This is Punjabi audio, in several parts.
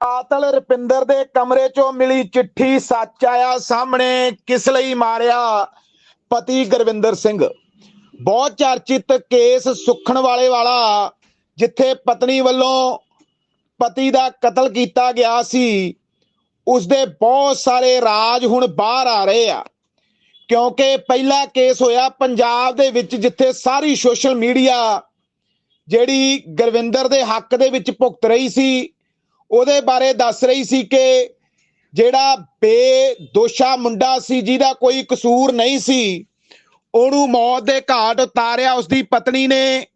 ਕਾਤਲ ਰਪਿੰਦਰ ਦੇ ਕਮਰੇ ਚੋਂ ਮਿਲੀ ਚਿੱਠੀ ਸੱਚ ਆਇਆ ਸਾਹਮਣੇ, ਕਿਸ ਲਈ ਮਾਰਿਆ? ਪਤੀ ਗੁਰਵਿੰਦਰ ਸਿੰਘ। ਬਹੁਤ ਚਰਚਿਤ ਕੇਸ ਸੁਖਣ ਵਾਲੇ ਵਾਲਾ, ਜਿੱਥੇ ਪਤਨੀ ਵੱਲੋਂ ਪਤੀ ਦਾ ਕਤਲ ਕੀਤਾ ਗਿਆ ਸੀ ਉਸ ਦੇ ਬਹੁਤ ਸਾਰੇ ਰਾਜ ਹੁਣ ਬਾਹਰ ਆ ਰਹੇ ਆ। ਕਿਉਂਕਿ ਪਹਿਲਾ ਕੇਸ ਹੋਇਆ ਪੰਜਾਬ ਦੇ ਵਿੱਚ, ਜਿੱਥੇ ਸਾਰੀ ਸੋਸ਼ਲ ਮੀਡੀਆ ਜਿਹੜੀ ਗੁਰਵਿੰਦਰ ਦੇ ਹੱਕ ਦੇ ਵਿੱਚ ਭੁਗਤ ਰਹੀ ਸੀ ਉਹਦੇ ਬਾਰੇ ਦੱਸ ਰਹੀ ਸੀ ਕਿ ਜਿਹੜਾ ਬੇਦੋਸ਼ਾ ਮੁੰਡਾ ਸੀ, ਜਿਹਦਾ ਕੋਈ ਕਸੂਰ ਨਹੀਂ ਸੀ, ਉਹਨੂੰ ਮੌਤ ਦੇ ਘਾਟ ਉਤਾਰਿਆ ਉਸਦੀ ਪਤਨੀ ਨੇ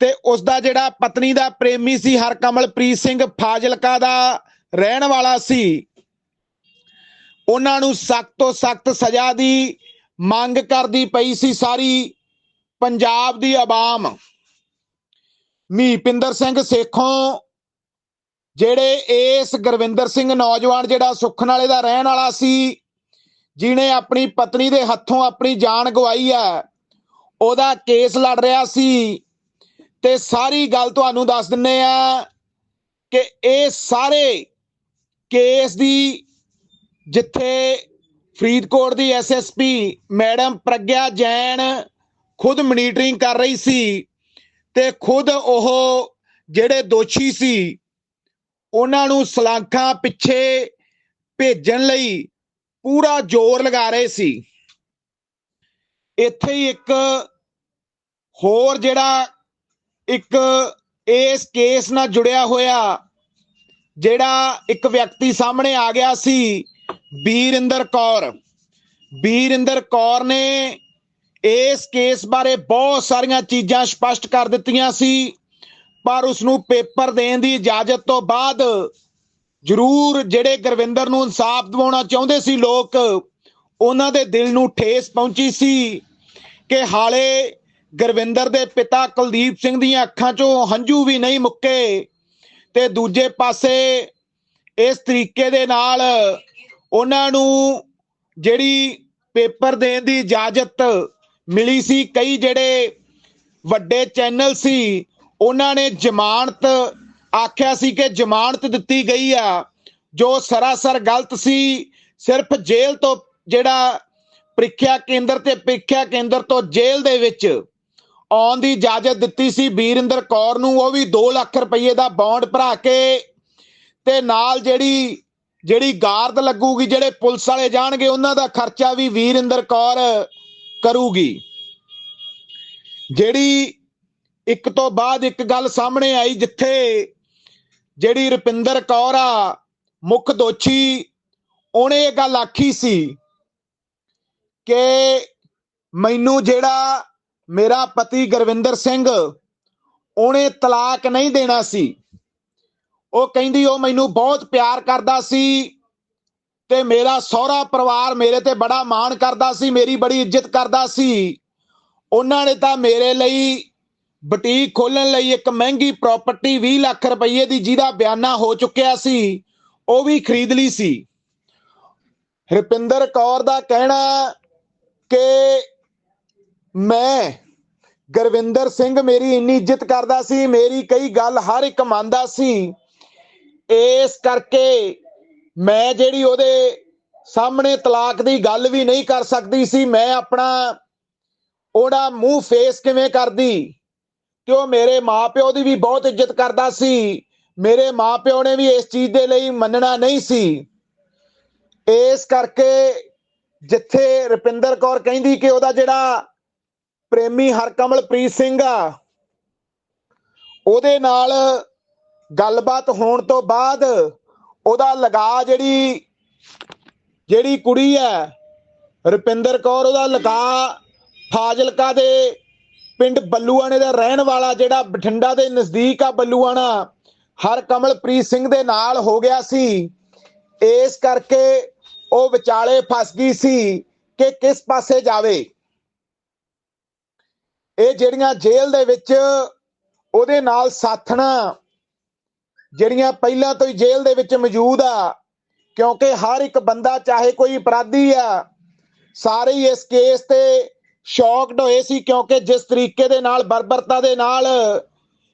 ਤੇ ਉਸਦਾ ਜਿਹੜਾ ਪਤਨੀ ਦਾ ਪ੍ਰੇਮੀ ਸੀ, ਹਰਕਮਲਪ੍ਰੀਤ ਸਿੰਘ ਫਾਜ਼ਿਲਕਾ ਦਾ ਰਹਿਣ ਵਾਲਾ ਸੀ, ਉਹਨਾਂ ਨੂੰ ਸਖਤ ਤੋਂ ਸਖਤ ਸਜ਼ਾ ਦੀ ਮੰਗ ਕਰਦੀ ਪਈ ਸੀ ਸਾਰੀ ਪੰਜਾਬ ਦੀ ਆਵਾਮ। ਮੀਪਿੰਦਰ ਸਿੰਘ ਸੇਖੋਂ ਜਿਹੜੇ ਇਸ ਗੁਰਵਿੰਦਰ ਸਿੰਘ ਨੌਜਵਾਨ ਜਿਹੜਾ ਸੁਖਨ ਵਾਲੇ ਦਾ ਰਹਿਣ ਵਾਲਾ ਸੀ ਜਿਨੇ ਆਪਣੀ ਪਤਨੀ ਦੇ ਹੱਥੋਂ ਆਪਣੀ ਜਾਨ ਗਵਾਈ ਹੈ, ਉਹਦਾ ਕੇਸ ਲੜ ਰਿਹਾ ਸੀ। ਤੇ ਸਾਰੀ ਗੱਲ ਤੁਹਾਨੂੰ ਦੱਸ ਦਿੰਨੇ ਆ ਕਿ ਇਹ ਸਾਰੇ ਕੇਸ ਦੀ ਜਿੱਥੇ ਫਰੀਦਕੋਟ ਦੀ ਐਸਐਸਪੀ ਮੈਡਮ ਪ੍ਰਗਿਆ ਜੈਨ ਖੁਦ ਮਨੀਟਰਿੰਗ ਕਰ ਰਹੀ ਸੀ, ਤੇ ਖੁਦ ਉਹ ਜਿਹੜੇ ਦੋਸ਼ੀ ਸੀ ਉਹਨਾਂ ਨੂੰ ਸਲਾਖਾਂ ਪਿੱਛੇ ਭੇਜਣ ਲਈ ਪੂਰਾ ਜ਼ੋਰ ਲਗਾ ਰਹੇ ਸੀ। ਇੱਥੇ ਹੀ ਇੱਕ ਹੋਰ ਜਿਹੜਾ ਇੱਕ ਇਸ ਕੇਸ ਨਾਲ ਜੁੜਿਆ ਹੋਇਆ, ਜਿਹੜਾ ਇੱਕ ਵਿਅਕਤੀ ਸਾਹਮਣੇ ਆ ਗਿਆ ਸੀ, ਬੀਰਿੰਦਰ ਕੌਰ। ਬੀਰਿੰਦਰ ਕੌਰ ਨੇ ਇਸ ਕੇਸ ਬਾਰੇ ਬਹੁਤ ਸਾਰੀਆਂ ਚੀਜ਼ਾਂ ਸਪਸ਼ਟ ਕਰ ਦਿੱਤੀਆਂ ਸੀ। ਪਰ ਉਸ ਨੂੰ ਪੇਪਰ ਦੇਣ ਦੀ ਇਜਾਜ਼ਤ ਤੋਂ ਬਾਅਦ ਜ਼ਰੂਰ ਜਿਹੜੇ ਗੁਰਵਿੰਦਰ ਨੂੰ ਇਨਸਾਫ ਦਿਵਾਉਣਾ ਚਾਹੁੰਦੇ ਸੀ ਲੋਕ, ਉਹਨਾਂ ਦੇ ਦਿਲ ਨੂੰ ਠੇਸ ਪਹੁੰਚੀ ਸੀ ਕਿ ਹਾਲੇ ਗੁਰਵਿੰਦਰ ਦੇ ਪਿਤਾ ਕੁਲਦੀਪ ਸਿੰਘ ਦੀਆਂ ਅੱਖਾਂ 'ਚੋਂ ਹੰਝੂ ਵੀ ਨਹੀਂ ਮੁੱਕੇ ਤੇ ਦੂਜੇ ਪਾਸੇ ਇਸ ਤਰੀਕੇ ਦੇ ਨਾਲ ਉਹਨਾਂ ਨੂੰ ਜਿਹੜੀ ਪੇਪਰ ਦੇਣ ਦੀ ਇਜਾਜ਼ਤ ਮਿਲੀ ਸੀ, ਕਈ ਜਿਹੜੇ ਵੱਡੇ ਚੈਨਲ ਸੀ ਉਹਨਾਂ ਨੇ ਜ਼ਮਾਨਤ ਆਖਿਆ ਸੀ ਕਿ ਜ਼ਮਾਨਤ ਦਿੱਤੀ ਗਈ ਆ। ਜੋ ਸਰਾਸਰ ਗਲਤ ਸੀ, ਸਿਰਫ ਜੇਲ੍ਹ ਤੋਂ ਜਿਹੜਾ ਪ੍ਰੀਖਿਆ ਕੇਂਦਰ ਤੇ ਪ੍ਰੀਖਿਆ ਕੇਂਦਰ ਤੋਂ ਜੇਲ੍ਹ ਦੇ ਵਿੱਚ ਆਉਣ ਦੀ ਇਜਾਜ਼ਤ ਦਿੱਤੀ ਸੀ, ਬੀਰਿੰਦਰ ਕੌਰ ਨੂੰ, ਉਹ ਵੀ 2 ਲੱਖ ਰੁਪਏ ਦਾ ਬੌਂਡ ਭਰਾ ਕੇ ਤੇ ਨਾਲ ਜਿਹੜੀ ਜਿਹੜੀ ਗਾਰਦ ਲੱਗੂਗੀ, ਜਿਹੜੇ ਪੁਲਿਸ ਵਾਲੇ ਜਾਣਗੇ, ਉਹਨਾਂ ਦਾ ਖਰਚਾ ਵੀ ਵੀਰਿੰਦਰ ਕੌਰ ਕਰੂਗੀ। ਜਿਹੜੀ ਇੱਕ ਤੋਂ ਬਾਅਦ ਇੱਕ ਗੱਲ ਸਾਹਮਣੇ ਆਈ ਜਿੱਥੇ ਜਿਹੜੀ ਰੁਪਿੰਦਰ ਕੌਰ ਆ, ਮੁੱਖ ਦੋਸ਼ੀ, ਉਹਨੇ ਇਹ ਗੱਲ ਆਖੀ ਸੀ ਕਿ ਮੈਨੂੰ ਜਿਹੜਾ ਮੇਰਾ ਪਤੀ ਗੁਰਵਿੰਦਰ ਸਿੰਘ, ਉਹਨੇ ਤਲਾਕ ਨਹੀਂ ਦੇਣਾ ਸੀ। ਉਹ ਕਹਿੰਦੀ ਉਹ ਮੈਨੂੰ ਬਹੁਤ ਪਿਆਰ ਕਰਦਾ ਸੀ ਤੇ ਮੇਰਾ ਸਹੁਰਾ ਪਰਿਵਾਰ ਮੇਰੇ ਤੇ ਬੜਾ ਮਾਣ ਕਰਦਾ ਸੀ, ਮੇਰੀ ਬੜੀ ਇੱਜ਼ਤ ਕਰਦਾ ਸੀ। ਉਹਨਾਂ ਨੇ ਤਾਂ ਮੇਰੇ ਲਈ ਬੁਟੀਕ ਖੋਲਣ ਲਈ ਇੱਕ ਮਹਿੰਗੀ ਪ੍ਰਾਪਰਟੀ 20 ਲੱਖ ਰੁਪਏ ਦੀ ਜਿਹਦਾ ਬਿਆਨਾ ਹੋ ਚੁੱਕਿਆ ਸੀ, ਉਹ ਵੀ ਖਰੀਦ ਲਈ ਸੀ। ਰੁਪਿੰਦਰ ਕੌਰ ਦਾ ਕਹਿਣਾ ਕਿ ਮੈਂ ਗੁਰਵਿੰਦਰ ਸਿੰਘ ਮੇਰੀ ਇੰਨੀ ਇੱਜ਼ਤ ਕਰਦਾ ਸੀ, ਮੇਰੀ ਕਈ ਗੱਲ ਹਰ ਇੱਕ ਮੰਨਦਾ ਸੀ। ਇਸ ਕਰਕੇ ਮੈਂ ਜਿਹੜੀ ਉਹਦੇ ਸਾਹਮਣੇ ਤਲਾਕ ਦੀ ਗੱਲ ਵੀ ਨਹੀਂ ਕਰ ਸਕਦੀ ਸੀ, ਮੈਂ ਆਪਣਾ ਉਹਦਾ ਮੂੰਹ ਫੇਸ ਕਿਵੇਂ ਕਰਦੀ? ਤੇ ਉਹ ਮੇਰੇ ਮਾਪਿਓ ਦੀ ਵੀ ਬਹੁਤ ਇੱਜ਼ਤ ਕਰਦਾ ਸੀ। ਮੇਰੇ ਮਾਪਿਓ ਨੇ ਵੀ ਇਸ ਚੀਜ਼ ਦੇ ਲਈ ਮੰਨਣਾ ਨਹੀਂ ਸੀ। ਇਸ ਕਰਕੇ ਜਿੱਥੇ ਰੁਪਿੰਦਰ ਕੌਰ ਕਹਿੰਦੀ ਕਿ ਉਹਦਾ ਜਿਹੜਾ ਪ੍ਰੇਮੀ ਹਰਕਮਲਪ੍ਰੀਤ ਸਿੰਘ ਆ, ਉਹਦੇ ਨਾਲ ਗੱਲਬਾਤ ਹੋਣ ਤੋਂ ਬਾਅਦ ਉਹਦਾ ਲਗਾ ਜਿਹੜੀ ਜਿਹੜੀ ਕੁੜੀ ਹੈ ਰੁਪਿੰਦਰ ਕੌਰ, ਉਹਦਾ ਲਗਾ ਫਾਜ਼ਿਲਕਾ ਦੇ ਪਿੰਡ ਬੱਲੂਆਣੇ ਦਾ ਰਹਿਣ ਵਾਲਾ ਜਿਹੜਾ ਬਠਿੰਡਾ ਦੇ ਨਜ਼ਦੀਕ ਆ ਬੱਲੂਆਣਾ, ਹਰ ਕਮਲਪ੍ਰੀਤ ਸਿੰਘ ਦੇ ਨਾਲ ਹੋ ਗਿਆ ਸੀ। ਇਸ ਕਰਕੇ ਉਹ ਵਿਚਾਲੇ ਫਸ ਗਈ ਸੀ ਕਿ ਕਿਸ ਪਾਸੇ ਜਾਵੇ। ਇਹ ਜਿਹੜੀਆਂ ਜੇਲ੍ਹ ਦੇ ਵਿੱਚ ਉਹਦੇ ਨਾਲ ਸਾਥਣਾ, ਜਿਹੜੀਆਂ ਪਹਿਲਾਂ ਤੋਂ ਹੀ ਜੇਲ੍ਹ ਦੇ ਵਿੱਚ ਮੌਜੂਦ ਆ, ਕਿਉਂਕਿ ਹਰ ਇੱਕ ਬੰਦਾ ਚਾਹੇ ਕੋਈ ਅਪਰਾਧੀ ਆ, ਸਾਰੇ ਹੀ ਇਸ ਕੇਸ ਤੇ ਸ਼ੌਕਡ ਹੋਏ ਸੀ ਕਿਉਂਕਿ ਜਿਸ ਤਰੀਕੇ ਦੇ ਨਾਲ, ਬਰਬਰਤਾ ਦੇ ਨਾਲ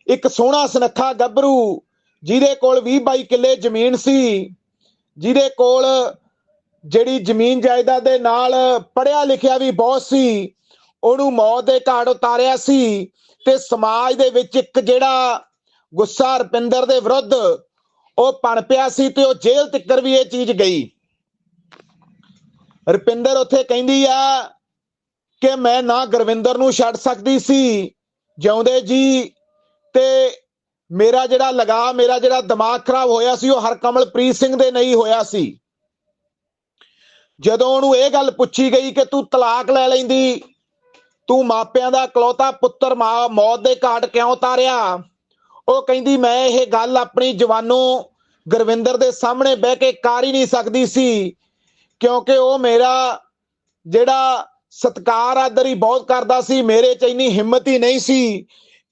ਇੱਕ ਸੋਹਣਾ ਸੁਨੱਖਾ ਗੱਭਰੂ ਜਿਹਦੇ ਕੋਲ 20 22 ਕਿੱਲੇ ਜ਼ਮੀਨ ਸੀ, ਜਿਹਦੇ ਕੋਲ ਜਿਹੜੀ ਜ਼ਮੀਨ ਜਾਇਦਾਦ ਦੇ ਨਾਲ ਪੜਿਆ ਲਿਖਿਆ ਵੀ ਬਹੁਤ ਸੀ, ਉਹਨੂੰ ਮੌਤ ਦੇ ਘਾਟ ਉਤਾਰਿਆ ਸੀ ਤੇ ਸਮਾਜ ਦੇ ਵਿੱਚ ਇੱਕ ਜਿਹੜਾ ਗੁੱਸਾ ਰਪਿੰਦਰ ਦੇ ਵਿਰੁੱਧ ਉਹ ਪਣਪਿਆ ਸੀ ਤੇ ਉਹ ਜੇਲ੍ਹ ਤੱਕਰ ਵੀ ਇਹ ਚੀਜ਼ ਗਈ। ਰਪਿੰਦਰ ਉੱਥੇ ਕਹਿੰਦੀ ਆ ਕਿ ਮੈਂ ਨਾ ਗੁਰਵਿੰਦਰ ਨੂੰ ਛੱਡ ਸਕਦੀ ਸੀ। ਜਿਉਂਦੇ ਜੀ ਤੇ ਮੇਰਾ ਜਿਹੜਾ ਲਗਾ ਮੇਰਾ ਜਿਹੜਾ ਦਿਮਾਗ ਖਰਾਬ ਹੋਇਆ ਸੀ, ਉਹ ਹਰਕਮਲਪ੍ਰੀਤ ਸਿੰਘ ਦੇ ਨਹੀਂ ਹੋਇਆ ਸੀ। ਜਦੋਂ ਉਹਨੂੰ ਇਹ ਗੱਲ ਪੁੱਛੀ ਗਈ ਕਿ ਤੂੰ ਤਲਾਕ ਲੈ ਲੈਂਦੀ, ਤੂੰ ਮਾਪਿਆਂ ਦਾ ਇਕਲੌਤਾ ਪੁੱਤਰ ਮਾ- ਮੌਤ ਦੇ ਘਾਟ ਕਿਉਂ ਉਤਾਰਿਆ ਉਹ ਕਹਿੰਦੀ, ਮੈਂ ਇਹ ਗੱਲ ਆਪਣੀ ਜਵਾਨੋਂ ਗੁਰਵਿੰਦਰ ਦੇ ਸਾਹਮਣੇ ਬਹਿ ਕੇ ਕਰ ਹੀ ਨਹੀਂ ਸਕਦੀ ਸੀ, ਕਿਉਂਕਿ ਉਹ ਮੇਰਾ ਜਿਹੜਾ ਸਤਕਾਰ ਆਦਰ ਹੀ ਬਹੁਤ ਕਰਦਾ ਸੀ, ਮੇਰੇ ਚ ਇੰਨੀ ਹਿੰਮਤ ਹੀ ਨਹੀਂ ਸੀ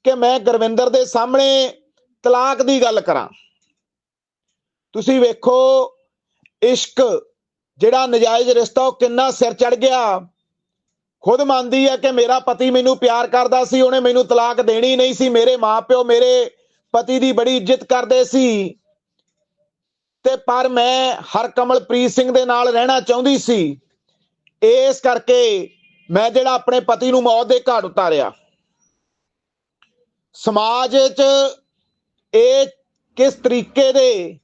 ਕਿ ਮੈਂ ਗੁਰਵਿੰਦਰ ਦੇ ਸਾਹਮਣੇ ਤਲਾਕ ਦੀ ਗੱਲ ਕਰਾਂ। ਤੁਸੀਂ ਵੇਖੋ, ਇਸ਼ਕ ਜਿਹੜਾ ਨਜਾਇਜ਼ ਰਿਸ਼ਤਾ ਉਹ ਕਿੰਨਾ ਸਿਰ ਚੜ ਗਿਆ। ਖੁਦ ਮੰਨਦੀ ਹੈ ਕਿ ਮੇਰਾ ਪਤੀ ਮੈਨੂੰ ਪਿਆਰ ਕਰਦਾ ਸੀ, ਉਹਨੇ ਮੈਨੂੰ ਤਲਾਕ ਦੇਣੀ ਨਹੀਂ ਸੀ। ਮੇਰੇ ਮਾਪਿਓ ਮੇਰੇ ਪਤੀ ਦੀ ਬੜੀ ਇੱਜ਼ਤ ਕਰਦੇ ਸੀ। ਤੇ ਪਰ ਮੈਂ ਹਰਕਮਲਪ੍ਰੀਤ ਸਿੰਘ ਦੇ ਨਾਲ ਰਹਿਣਾ ਚਾਹੁੰਦੀ ਸੀ। ਇਸ ਕਰਕੇ ਮੈਂ ਜਿਹੜਾ ਆਪਣੇ ਪਤੀ ਨੂੰ ਮੌਤ ਦੇ ਘਾਟ ਉਤਾਰਿਆ। ਸਮਾਜ 'ਚ ਇਹ ਕਿਸ ਤਰੀਕੇ ਦੇ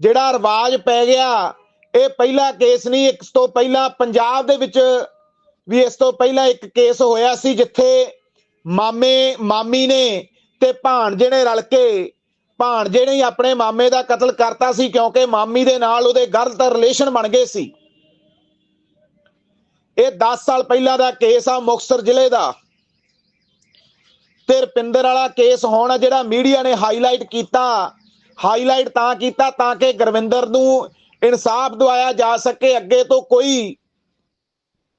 ਜਿਹੜਾ ਰਿਵਾਜ ਪੈ ਗਿਆ, ਇਹ ਪਹਿਲਾ ਕੇਸ ਨਹੀਂ ਇਸ ਤੋਂ ਪਹਿਲਾਂ ਪੰਜਾਬ ਦੇ ਵਿੱਚ ਵੀ ਇਸ ਤੋਂ ਪਹਿਲਾਂ ਇੱਕ ਕੇਸ ਹੋਇਆ ਸੀ ਜਿੱਥੇ ਮਾਮੇ, ਮਾਮੀ ਨੇ ਤੇ ਭਾਣਜੇ ਨੇ ਰਲ ਕੇ ਭਾਣਜੇ ਨੇ ਹੀ ਆਪਣੇ ਮਾਮੇ ਦਾ ਕਤਲ ਕਰਤਾ ਸੀ ਕਿਉਂਕਿ ਮਾਮੀ ਦੇ ਨਾਲ ਉਹਦੇ ਗਲਤ ਰਿਲੇਸ਼ਨ ਬਣ ਗਏ ਸੀ। ਇਹ 10 ਸਾਲ ਪਹਿਲਾਂ ਦਾ ਕੇਸ ਆ ਮੁਕਤਸਰ ਜ਼ਿਲ੍ਹੇ ਦਾ। ਤੇ ਰਪਿੰਦਰ ਵਾਲਾ ਕੇਸ ਹੁਣ ਜਿਹੜਾ ਮੀਡੀਆ ਨੇ ਹਾਈਲਾਈਟ ਕੀਤਾ ਹਾਈਲਾਈਟ ਤਾਂ ਕੀਤਾ ਤਾਂ ਕਿ ਗੁਰਵਿੰਦਰ ਨੂੰ ਇਨਸਾਫ ਦਿਵਾਇਆ ਜਾ ਸਕੇ, ਅੱਗੇ ਤੋਂ ਕੋਈ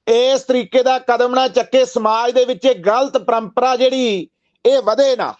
ਇਸ ਤਰੀਕੇ ਦਾ ਕਦਮ ਨਾ ਚੱਕੇ, ਸਮਾਜ ਦੇ ਵਿੱਚ ਇਹ ਗਲਤ ਪਰੰਪਰਾ ਜਿਹੜੀ, ਇਹ ਵਧੇ ਨਾ।